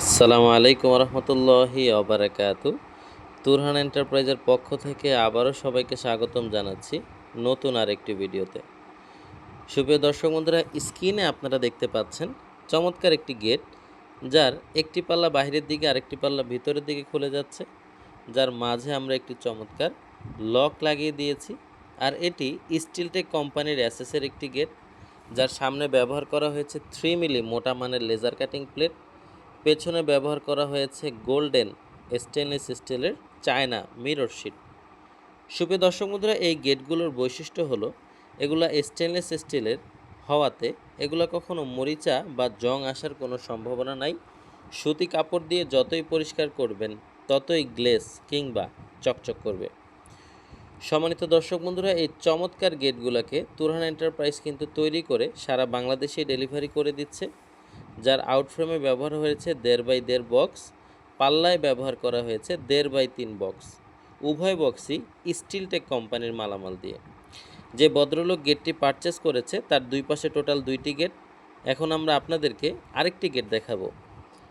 আসসালামু আলাইকুম রহমতুল্লাহি অবরাকাতু তুরহান এন্টারপ্রাইজের পক্ষ থেকে আবারও সবাইকে স্বাগতম জানাচ্ছি নতুন আরেকটি ভিডিওতে। সুপ্রিয় দর্শক বন্ধুরা, স্ক্রিনে আপনারা দেখতে পাচ্ছেন চমৎকার একটি গেট, যার একটি পাল্লা বাইরের দিকে আরেকটি পাল্লা ভিতরের দিকে খুলে যাচ্ছে। যার মাঝে আমরা একটি চমৎকার লক লাগিয়ে দিয়েছি আর এটি স্টিলটেক কোম্পানির অ্যাসেসের একটি গেট, যার সামনে ব্যবহার করা হয়েছে থ্রি মিলি মোটা মানের লেজার কাটিং প্লেট। পেছনে ব্যবহার করা হয়েছে গোল্ডেন স্টেনলেস স্টিলের চায়না মিরর শিট। সুপে দর্শক বন্ধুরা, এই গেটগুলোর বৈশিষ্ট্য হলো, এগুলা স্টেনলেস স্টিলের হওয়াতে এগুলো কখনো মরিচা বা জং আসার কোনো সম্ভাবনা নাই। সুতি কাপড় দিয়ে যতই পরিষ্কার করবেন, ততই গ্লেস কিংবা চকচক করবে। সম্মানিত দর্শক বন্ধুরা, এই চমৎকার গেটগুলোকে তুরহান এন্টারপ্রাইজ কিন্তু তৈরি করে সারা বাংলাদেশে ডেলিভারি করে দিচ্ছে। যার আউটফ্রেমে ব্যবহার হয়েছে দেড় বাই দেড় বক্স পাল্লায় ব্যবহার করা হয়েছে দেড় বাই তিন বক্স উভয় বক্সই স্টিলটেক কোম্পানির মালামাল দিয়ে। যে ভদ্রলোক গেটটি পারচেস করেছে, তার দুই পাশে টোটাল দুইটি গেট এখন আমরা আপনাদেরকে আরেকটি গেট দেখাবো।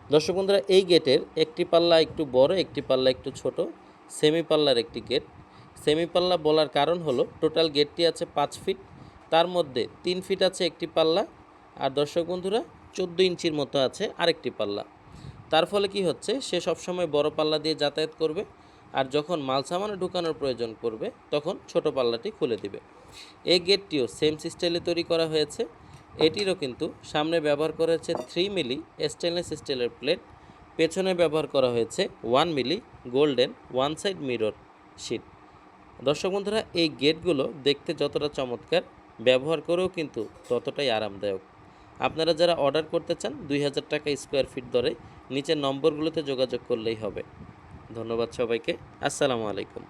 দর্শক বন্ধুরা, এই গেটের একটি পাল্লা একটু বড়, একটি পাল্লা একটু ছোট সেমি পাল্লার একটি গেট সেমি পাল্লা বলার কারণ হলো টোটাল গেটটি আছে পাঁচ ফিট তার মধ্যে তিন ফিট আছে একটি পাল্লা। আর দর্শক বন্ধুরা চোদ্দ ইঞ্চির মতো আছে আরেকটি পাল্লা। তার ফলে কি হচ্ছে, সে সবসময় বড় পাল্লা দিয়ে যাতায়াত করবে আর যখন মাল সামানে ঢুকানোর প্রয়োজন পড়বে, তখন ছোট পাল্লাটি খুলে দিবে। এই গেটটিও সেম সিস্টেলে তৈরি করা হয়েছে। এটিরও কিন্তু সামনে ব্যবহার করা হয়েছে থ্রি মিলি স্টেনলেস স্টিলের প্লেট পেছনে ব্যবহার করা হয়েছে one milli golden one side mirror sheet দর্শক বন্ধুরা, এই গেটগুলো দেখতে যতটা চমৎকার, ব্যবহার করেও কিন্তু ততটাই আরামদায়ক। আপনারা যারা অর্ডার করতে চান, দুই হাজার টাকা স্কোয়ার ফিট দরে নিচের নম্বরগুলোতে যোগাযোগ করলেই হবে। ধন্যবাদ সবাইকে। আসসালামু আলাইকুম।